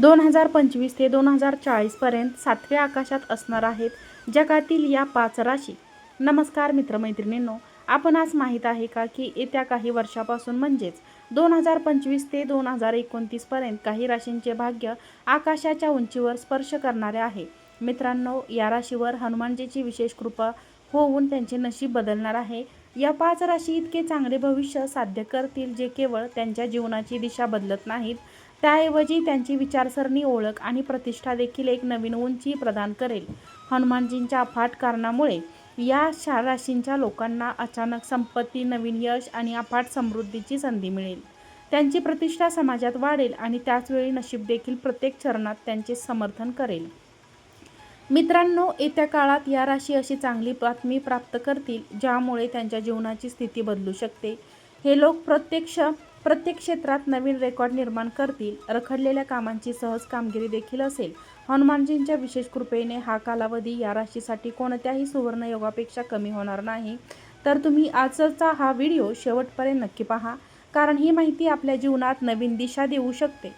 दोन हजार पंचवीस ते दोन हजार चाळीसपर्यंत सातव्या आकाशात असणार आहेत जगातील या पाच राशी. नमस्कार मित्रमैत्रिणींनो आपण आज माहीत आहे का की येत्या काही वर्षापासून म्हणजेच दोन हजार पंचवीस ते दोन हजार एकोणतीसपर्यंत काही राशींचे भाग्य आकाशाच्या उंचीवर स्पर्श करणारे आहे. मित्रांनो या राशीवर हनुमानजीची विशेष कृपा होऊन त्यांचे नशीब बदलणार आहे. या पाच राशी इतके चांगले भविष्य साध्य करतील जे केवळ त्यांच्या जीवनाची दिशा बदलत नाहीत. त्याऐवजी त्यांची विचारसरणी ओळख आणि प्रतिष्ठा देखील एक नवीन उंची प्रदान करेल. हनुमानजींच्या अफाट कारणामुळे या चार राशींच्या लोकांना अचानक संपत्ती नवीन यश आणि अफाट समृद्धीची संधी मिळेल. त्यांची प्रतिष्ठा समाजात वाढेल आणि त्याचवेळी नशीब देखील प्रत्येक चरणात त्यांचे समर्थन करेल. मित्रांनो येत्या काळात या राशी अशी चांगली बातमी प्राप्त करतील ज्यामुळे त्यांच्या जीवनाची स्थिती बदलू शकते. हे लोक प्रत्यक्ष प्रत्येक क्षेत्रात नवीन रेकॉर्ड निर्माण करतील रखडलेल्या कामांची सहज कामगिरी देखील असेल. हनुमानजींच्या विशेष कृपेने हा कालावधी या राशीसाठी कोणत्याही सुवर्ण योगापेक्षा कमी होणार नाही. तर तुम्ही आजचा हा व्हिडिओ शेवटपर्यंत नक्की पहा कारण ही माहिती आपल्या जीवनात नवीन दिशा देऊ शकते.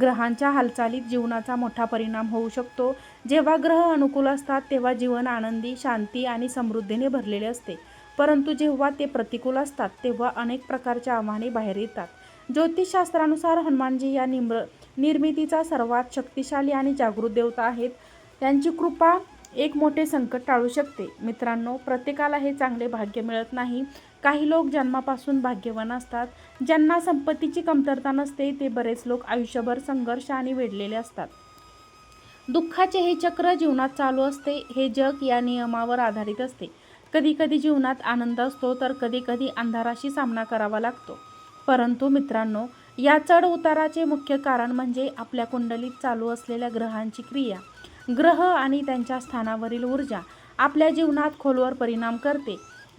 ग्रहांच्या हालचालीत जीवनाचा मोठा परिणाम होऊ शकतो. जेव्हा ग्रह अनुकूल असतात तेव्हा जीवन आनंदी शांती आणि समृद्धीने भरलेले असते. परंतु जेव्हा ते प्रतिकूल असतात तेव्हा अनेक प्रकारच्या आव्हाने बाहेर येतात. ज्योतिषशास्त्रानुसार हनुमानजी या निम्र निर्मितीचा सर्वात शक्तिशाली आणि जागृत देवता आहेत. त्यांची कृपा एक मोठे संकट टाळू शकते. मित्रांनो प्रत्येकाला हे चांगले भाग्य मिळत नाही. काही लोक जन्मापासून भाग्यवान असतात. ज्यांना संपत्तीची कमतरता नसते ते बरेच लोक आयुष्यभर संघर्ष आणि वेढलेले असतात. दुःखाचे हे चक्र जीवनात चालू असते. हे जग या नियमावर आधारित असते. कधी कधी जीवनात आनंद असतो तर कधी कधी अंधाराशी सामना करावा लागतो. परंतु मित्रांनो या चढ उताराचे मुख्य कारण म्हणजे आपल्या कुंडलीत चालू असलेल्या ग्रहांची क्रिया. ग्रह आणि त्यांच्या स्थानावरील ऊर्जा आपल्या जीवनात खोलवर परिणाम करते.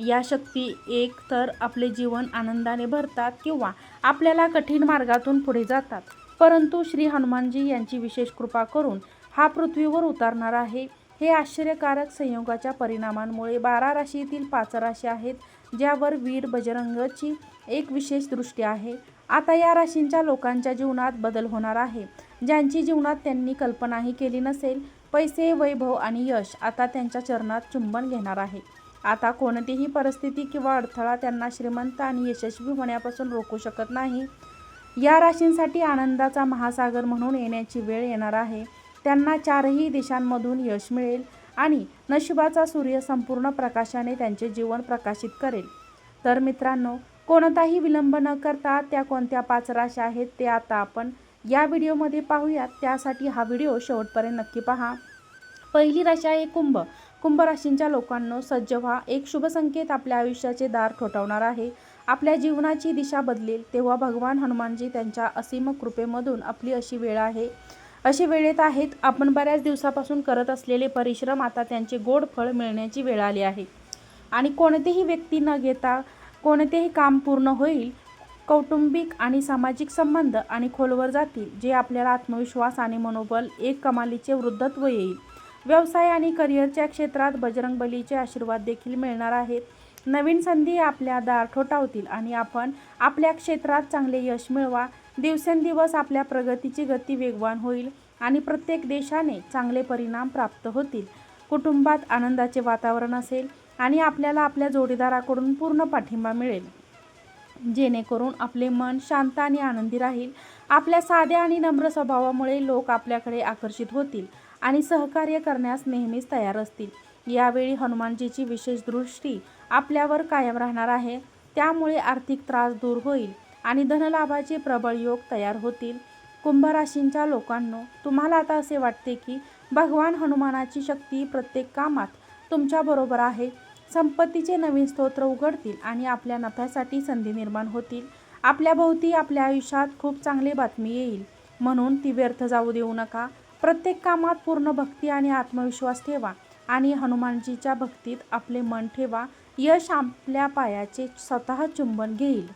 या शक्ती एक तर आपले जीवन आनंदाने भरतात किंवा आपल्याला कठीण मार्गातून पुढे जातात. परंतु श्री हनुमानजी यांची विशेष कृपा करून हा पृथ्वीवर उतारणार आहे. हे आश्चर्यकारक संयोगाच्या परिणामांमुळे बारा राशीतील पाच राशी आहेत ज्यावर वीर बजरंगची एक विशेष दृष्टी आहे. आता या राशींच्या लोकांच्या जीवनात बदल होणार आहे. ज्यांची जीवनात त्यांनी कल्पनाही केली नसेल पैसे वैभव आणि यश आता त्यांच्या चरणात चुंबन घेणार आहे. आता कोणतीही परिस्थिती किंवा अडथळा त्यांना श्रीमंत आणि यशस्वी होण्यापासून रोखू शकत नाही. या राशींसाठी आनंदाचा महासागर म्हणून येण्याची वेळ येणार आहे. त्यांना चारही दिशांमधून यश मिळेल आणि नशिबाचा सूर्य संपूर्ण प्रकाशाने त्यांचे जीवन प्रकाशित करेल. तर मित्रांनो कोणताही विलंब न करता त्या कोणत्या पाच राशी आहेत ते आता आपण या व्हिडिओमध्ये पाहूयात. त्यासाठी हा व्हिडिओ शेवटपर्यंत नक्की पहा. पहिली राशी आहे कुंभ. कुंभ राशींच्या लोकांनो सज्ज व्हा. एक शुभ संकेत आपल्या आयुष्याचे दार ठोठावणार आहे. आपल्या जीवनाची दिशा बदलेल. तेव्हा भगवान हनुमानजी त्यांच्या असीम कृपेमधून आपली अशी वेळ आहे. अशी वेळेत आहेत आपण बऱ्याच दिवसापासून करत असलेले परिश्रम आता त्यांचे गोड फळ मिळण्याची वेळ आली आहे. आणि कोणतीही व्यक्ती न घेता कोणतेही काम पूर्ण होईल कौटुंबिक आणि सामाजिक संबंध आणि खोलवर जातील जे आपल्याला आत्मविश्वास आणि मनोबल एक कमालीचे वृद्धत्व येईल. व्यवसाय आणि करिअरच्या क्षेत्रात बजरंगबलीचे आशीर्वाद देखील मिळणार आहेत. नवीन संधी आपल्या दार ठोठावतील आणि आपण आपल्या क्षेत्रात चांगले यश मिळवा दिवसेंदिवस आपल्या प्रगतीची गती वेगवान होईल आणि प्रत्येक देशाने चांगले परिणाम प्राप्त होतील. कुटुंबात आनंदाचे वातावरण असेल आणि आपल्याला आपल्या जोडीदाराकडून पूर्ण पाठिंबा मिळेल. जेणेकरून आपले मन शांत आणि आनंदी राहील. आपल्या साध्या आणि नम्र स्वभावामुळे लोक आपल्याकडे आकर्षित होतील आणि सहकार्य करण्यास नेहमीच तयार असतील. यावेळी हनुमानजीची विशेष दृष्टी आपल्यावर कायम राहणार आहे. त्यामुळे आर्थिक त्रास दूर होईल. आणि धनलाभाचे प्रबळ योग तयार होतील. कुंभ राशींच्या लोकांनो तुम्हाला आता असे वाटते की भगवान हनुमानाची शक्ती प्रत्येक कामात तुमच्याबरोबर आहे. संपत्तीचे नवीन स्तोत्र उघडतील आणि आपल्या नफ्यासाठी संधी निर्माण होतील. आपल्या भोवती आपल्या आयुष्यात खूप चांगली बातमी येईल. म्हणून ती व्यर्थ जाऊ देऊ नका. प्रत्येक कामात पूर्ण भक्ती आणि आत्मविश्वास ठेवा आणि हनुमानजीच्या भक्तीत आपले मन ठेवा. यश आपल्या पायाचे स्वतः चुंबन घेईल.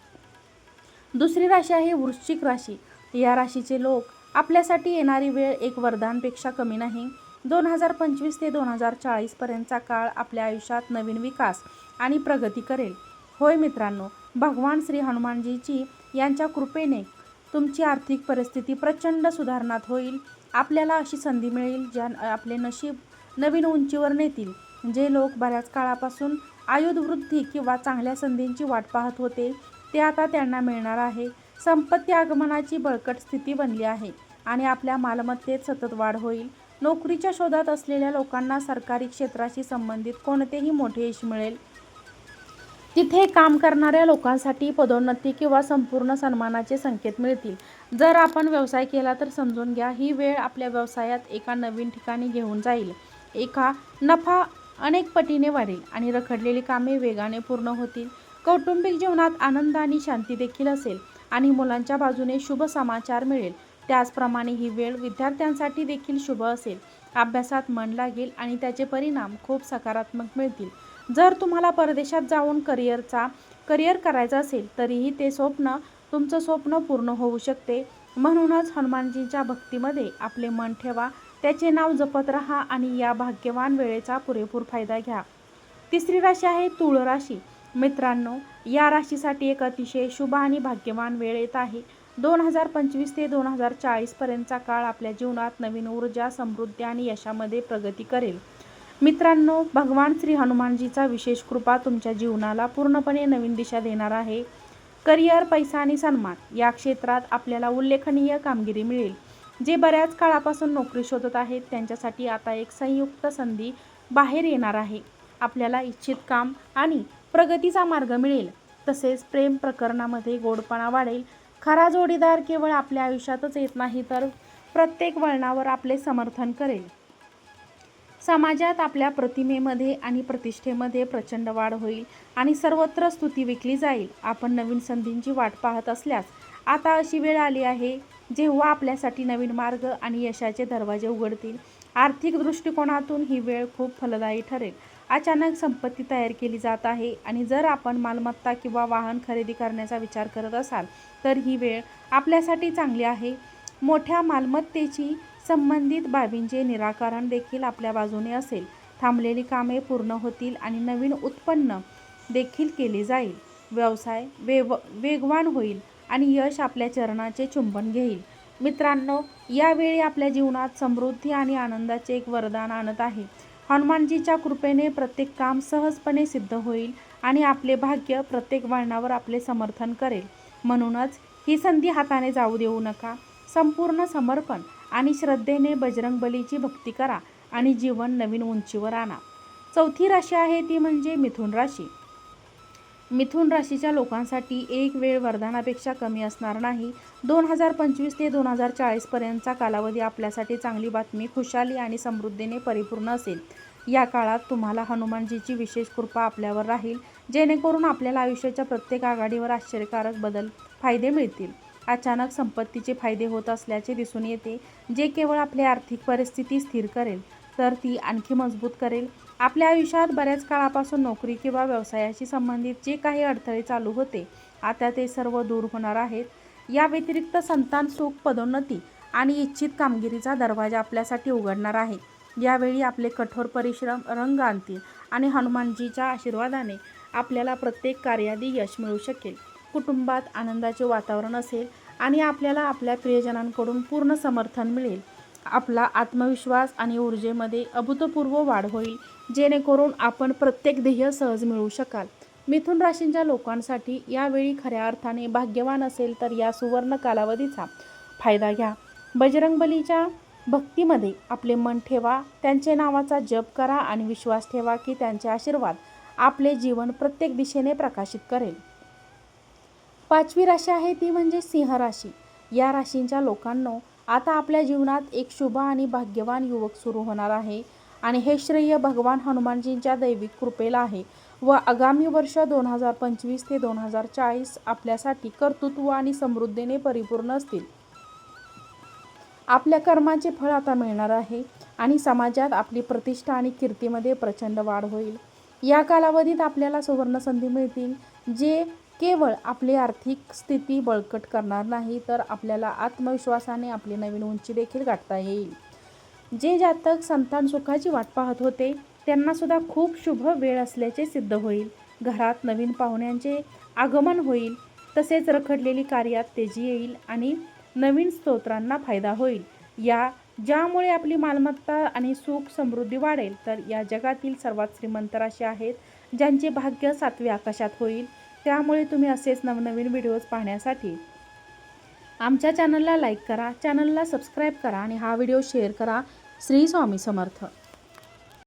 दुसरी राशी आहे वृश्चिक राशी. या राशीचे लोक आपल्यासाठी येणारी वेळ एक वरदानपेक्षा कमी नाही. दोन हजार पंचवीस ते दोन हजार चाळीसपर्यंतचा काळ आपल्या आयुष्यात नवीन विकास आणि प्रगती करेल. होय मित्रांनो भगवान श्री हनुमानजीची यांच्या कृपेने तुमची आर्थिक परिस्थिती प्रचंड सुधारणात होईल. आपल्याला अशी संधी मिळेल ज्या आपले नशीब नवीन उंचीवर नेतील. जे लोक बऱ्याच काळापासून आयुधवृद्धी किंवा चांगल्या संधींची वाट पाहत होते ते आता त्यांना मिळणार आहे. संपत्ती आगमनाची बळकट स्थिती बनली आहे आणि आपल्या मालमत्तेत सतत वाढ होईल. नोकरीच्या शोधात असलेल्या लोकांना सरकारी क्षेत्राशी संबंधित कोणतेही मोठे यश मिळेल. तिथे काम करणाऱ्या लोकांसाठी पदोन्नती किंवा संपूर्ण सन्मानाचे संकेत मिळतील. जर आपण व्यवसाय केला तर समजून घ्या ही वेळ आपल्या व्यवसायात एका नवीन ठिकाणी घेऊन जाईल. एका नफा अनेक पटीने वाढेल आणि रखडलेली कामे वेगाने पूर्ण होतील. कौटुंबिक जीवनात आनंद आणि शांती देखील असेल आणि मुलांच्या बाजूने शुभ समाचार मिळेल. त्याचप्रमाणे ही वेळ विद्यार्थ्यांसाठी देखील शुभ असेल. अभ्यासात मन लागेल आणि त्याचे परिणाम खूप सकारात्मक मिळतील. जर तुम्हाला परदेशात जाऊन करिअरचा करिअर करायचं असेल तरीही ते स्वप्न तुमचं स्वप्न पूर्ण होऊ शकते. म्हणूनच हनुमानजींच्या भक्तीमध्ये आपले मन ठेवा त्याचे नाव जपत राहा आणि या भाग्यवान वेळेचा पुरेपूर फायदा घ्या. तिसरी राशी आहे तुळ राशी मित्रांनो या राशीसाठी एक अतिशय शुभ आणि भाग्यवान वेळ येत आहे. दोन हजार पंचवीस ते दोन हजार चाळीसपर्यंतचा काळ आपल्या जीवनात नवीन ऊर्जा समृद्धी आणि यशामध्ये प्रगती करेल. मित्रांनो भगवान श्री हनुमानजीचा विशेष कृपा तुमच्या जीवनाला पूर्णपणे नवीन दिशा देणार आहे. करिअर पैसा आणि सन्मान या क्षेत्रात आपल्याला उल्लेखनीय कामगिरी मिळेल. जे बऱ्याच काळापासून नोकरी शोधत आहेत त्यांच्यासाठी आता एक संयुक्त संधी बाहेर येणार आहे. आपल्याला इच्छित काम आणि प्रगतीचा मार्ग मिळेल. तसेच प्रेम प्रकरणामध्ये गोडपणा वाढेल. खरा जोडीदार केवळ आपल्या आयुष्यातच येत नाही तर प्रत्येक वळणावर आपले समर्थन करेल. समाजात आपल्या प्रतिमेमध्ये आणि प्रतिष्ठेमध्ये प्रचंड वाढ होईल आणि सर्वत्र स्तुती विकली जाईल. आपण नवीन संधींची वाट पाहत असल्यास आता अशी वेळ आली आहे जेव्हा आपल्यासाठी नवीन मार्ग आणि यशाचे दरवाजे उघडतील. आर्थिक दृष्टिकोनातून ही वेळ खूप फलदायी ठरेल. अचानक संपत्ती तयार केली जात आहे आणि जर आपण मालमत्ता किंवा वाहन खरेदी करण्याचा विचार करत असाल तर ही वेळ आपल्यासाठी चांगली आहे. मोठ्या मालमत्तेची संबंधित बाबींचे निराकरण देखील आपल्या बाजूने असेल. थांबलेली कामे पूर्ण होतील आणि नवीन उत्पन्न देखील केले जाईल. व्यवसाय वेव वेगवान होईल आणि यश आपल्या चरणाचे चुंबन घेईल. मित्रांनो यावेळी आपल्या जीवनात समृद्धी आणि आनंदाचे एक वरदान आणत आहे. हनुमानजीच्या कृपेने प्रत्येक काम सहजपणे सिद्ध होईल आणि आपले भाग्य प्रत्येक वळणावर आपले समर्थन करेल. म्हणूनच ही संधी हाताने जाऊ देऊ नका. संपूर्ण समर्पण आणि श्रद्धेने बजरंग बलीची भक्ती करा आणि जीवन नवीन उंचीवर आणा. चौथी राशी आहे ती म्हणजे मिथुन राशी. मिथुन राशीच्या लोकांसाठी एक वेळ वरदानापेक्षा कमी असणार नाही. दोन हजार पंचवीस ते दोन हजार चाळीसपर्यंतचा कालावधी आपल्यासाठी चांगली बातमी खुशाली आणि समृद्धीने परिपूर्ण असेल. या काळात तुम्हाला हनुमानजीची विशेष कृपा आपल्यावर राहील जेणेकरून आपल्याला आयुष्याच्या प्रत्येक आघाडीवर आश्चर्यकारक बदल फायदे मिळतील. अचानक संपत्तीचे फायदे होत असल्याचे दिसून येते. जे केवळ आपली आर्थिक परिस्थिती स्थिर करेल तर ती आणखी मजबूत करेल. आपल्या आयुष्यात बऱ्याच काळापासून नोकरी किंवा व्यवसायाशी संबंधित जे काही अडथळे चालू होते आता ते सर्व दूर होणार आहेत. या व्यतिरिक्त संतान सुख पदोन्नती आणि इच्छित कामगिरीचा दरवाजा आपल्यासाठी उघडणार आहे. यावेळी आपले कठोर परिश्रम रंग आणतील आणि हनुमानजीच्या आशीर्वादाने आपल्याला प्रत्येक कार्यादी यश मिळू शकेल. कुटुंबात आनंदाचे वातावरण असेल आणि आपल्याला आपल्या प्रियजनांकडून पूर्ण समर्थन मिळेल. आपला आत्मविश्वास आणि ऊर्जेमध्ये अभूतपूर्व वाढ होईल जेणेकरून आपण प्रत्येक ध्येय सहज मिळवू शकाल. मिथुन राशींच्या लोकांसाठी यावेळी खऱ्या अर्थाने भाग्यवान असेल तर या सुवर्ण कालावधीचा फायदा घ्या. बजरंगबलीच्या भक्तीमध्ये आपले मन ठेवा त्यांचे नावाचा जप करा आणि विश्वास ठेवा की त्यांचे आशीर्वाद आपले जीवन प्रत्येक दिशेने प्रकाशित करेल. पाचवी राशी आहे ती म्हणजे सिंह राशी. या राशींच्या लोकांनो आता आपल्या जीवनात एक शुभ आणि भाग्यवान युवक सुरू होणार आहे. आणि हे श्रेय भगवान हनुमानजींच्या दैविक कृपेला आहे व आगामी वर्ष दोन हजार पंचवीस ते दोन हजार चाळीस आपल्यासाठी कर्तृत्व आणि समृद्धीने परिपूर्ण असतील. आपल्या कर्माचे फळ आता मिळणार आहे आणि समाजात आपली प्रतिष्ठा आणि कीर्तीमध्ये प्रचंड वाढ होईल. या कालावधीत आपल्याला सुवर्ण संधी मिळतील जे केवळ आपली आर्थिक स्थिती बळकट करणार नाही तर आपल्याला आत्मविश्वासाने आपली नवीन उंची देखील गाठता येईल. जे जातक संतान सुखाची वाट पाहत होते त्यांनासुद्धा खूप शुभ वेळ असल्याचे सिद्ध होईल. घरात नवीन पाहुण्यांचे आगमन होईल तसेच रखडलेली कार्यात तेजी येईल आणि नवीन स्तोत्रांना फायदा होईल. या ज्यामुळे आपली मालमत्ता आणि सुख समृद्धी वाढेल तर या जगातील सर्वात श्रीमंत राशी आहेत ज्यांचे भाग्य सातव्या आकाशात होईल. त्यामुळे तुम्ही असेच नवनवीन व्हिडिओज पाहण्यासाठी आमच्या चॅनलला लाईक करा चॅनलला सबस्क्राईब करा आणि हा व्हिडिओ शेअर करा. श्री स्वामी समर्थ.